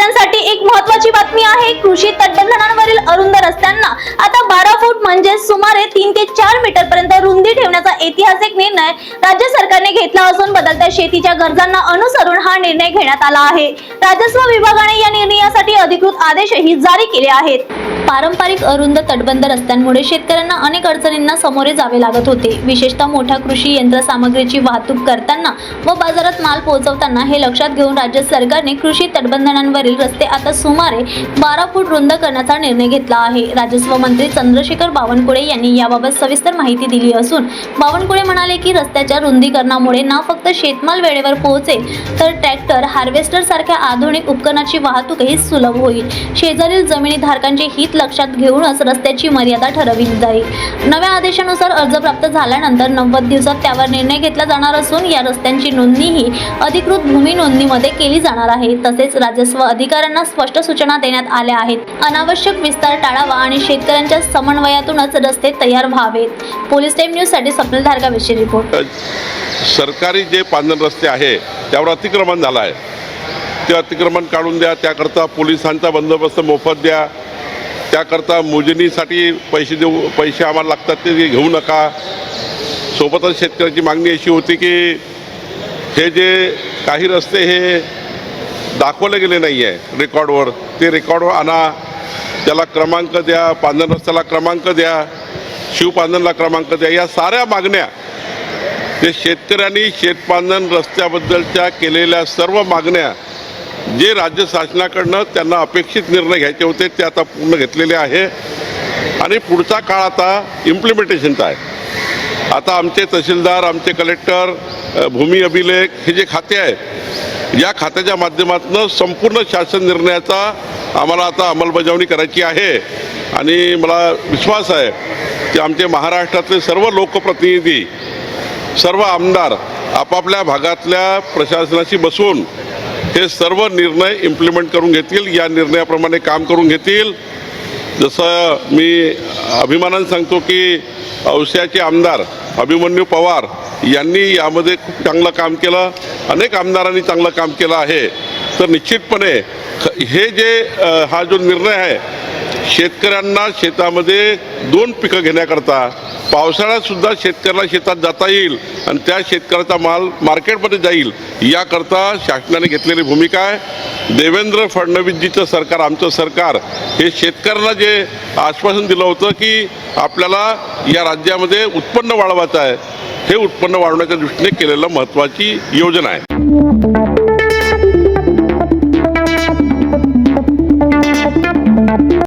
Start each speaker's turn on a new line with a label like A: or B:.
A: महत्वाची बातमी आहे. कृषी तटबंधांवरील अरुंद रस्त्यांना आता बारा फूट म्हणजे सुमारे तीन ते चार मीटर पर्यंत रुंदी ठेवण्याचा ऐतिहासिक निर्णय राज्य सरकारने घेतला असून बदलत्या शेतीच्या गरजांना अनुसरून हा निर्णय घेण्यात आला आहे. राजस्व विभागाने या निर्णयासाठी अधिकृत आदेशही जारी केले आहेत. पारंपरिक अरुंद तटबंद रस्त्यांमुळे शेतकऱ्यांना अनेक अडचणींना सामोरे जावे लागत होते. विशेषतः मोठ्या कृषी यंत्रसामग्रीची वाहतूक करताना व बाजारात माल पोहोचवताना हे लक्षात घेऊन राज्य सरकारने कृषी तटबंधनांवरील रस्ते आता सुमारे बारा फूट रुंद करण्याचा निर्णय घेतला आहे. राजस्व मंत्री चंद्रशेखर बावनकुळे यांनी याबाबत सविस्तर माहिती दिली असून बावनकुळे म्हणाले की रस्त्याच्या रुंदीकरणामुळे ना फक्त शेतमाल वेळेवर पोहोचेल तर ट्रॅक्टर हार्वेस्टर सारख्या आधुनिक उपकरणाची वाहतूकही सुलभ होईल. शेजारील जमिनी धारकांचे हित लक्षात घेऊनच रस्त्याची मर्यादा ठरवली जाईल. नव्या आदेशानुसार अर्ज प्राप्त झाल्यानंतर नव्वद दिवसात त्यावर निर्णय घेतला जाणार असून या रस्त्यांची नोंदणीही अधिकृत भूमी नोंदणीमध्ये केली जाणार आहे. तसेच राजस्व अधिकाऱ्यांना स्पष्ट सूचना देण्यात आल्या आहेत. अनावश्यक विस्तार टाळावा आणि शेतकऱ्यांच्या समन्वयातूनच रस्ते तयार व्हावेत. पोलीस टाइम न्यूजसाठी धारका धारगाविषयी रिपोर्ट
B: सरकारी जे पांढर रस्ते आहे त्यावर अतिक्रमण झालं आहे ते अतिक्रमण काढून द्या त्याकरता पोलिसांचा बंदोबस्त मोफत द्या. त्याकरता मोजणीसाठी पैसे देऊ पैसे आम्हाला लागतात ते घेऊ नका. सोबतच शेतकऱ्याची मागणी अशी होती की हे जे काही रस्ते हे दाखवले गेले नाही आहे रेकॉर्डवर ते रेकॉर्डवर आणा. त्याला क्रमांक द्या पांधन रस्त्याला क्रमांक द्या शिवपांधनला क्रमांक द्या. या साऱ्या मागण्या ते शेतकऱ्यांनी शेतपांधन रस्त्याबद्दलच्या केलेल्या सर्व मागण्या जे राज्य शासनाकडनं त्यांना अपेक्षित निर्णय घ्यायचे होते ते आता पूर्ण घेतलेले आहे. आणि पुढचा काळ आता इम्प्लिमेंटेशनचा आहे. आता आमचे तहसीलदार आमचे कलेक्टर भूमी अभिलेख हे जे खाते आहे या खात्याच्या माध्यमातून संपूर्ण शासन निर्णयाचा आम्हाला आता अंमलबजावणी करायची आहे. आणि मला विश्वास आहे की आमचे महाराष्ट्रातले सर्व लोकप्रतिनिधी सर्व आमदार आपापल्या भागातल्या प्रशासनाशी बसून हे सर्व निर्णय इम्प्लिमेंट करून घेतील. या निर्णयाप्रमाणे काम करून घेतील. जसं मी अभिमानानं सांगतो की औस्याचे आमदार अभिमन्यू पवार यांनी यामध्ये खूप चांगलं काम केलं. अनेक आमदारांनी चांगलं काम केलं आहे. तर निश्चितपणे हे जे हा जो निर्णय आहे शेतकऱ्यांना शेतामध्ये दोन पिकं घेण्याकरता पावसाळ्यात सुद्धा शेतकऱ्याला शेतात जाता येईल आणि त्या शेतकऱ्याचा माल मार्केटमध्ये जाईल याकरता शासनाने घेतलेली भूमिका आहे. देवेंद्र फडणवीसजीचं सरकार आमचं सरकार हे शेतकऱ्यांना जे आश्वासन दिलं होतं की आपल्याला या राज्यामध्ये उत्पन्न वाढवायचं आहे हे उत्पन्न वाढवण्याच्या दृष्टीने केलेलं महत्त्वाची योजना आहे.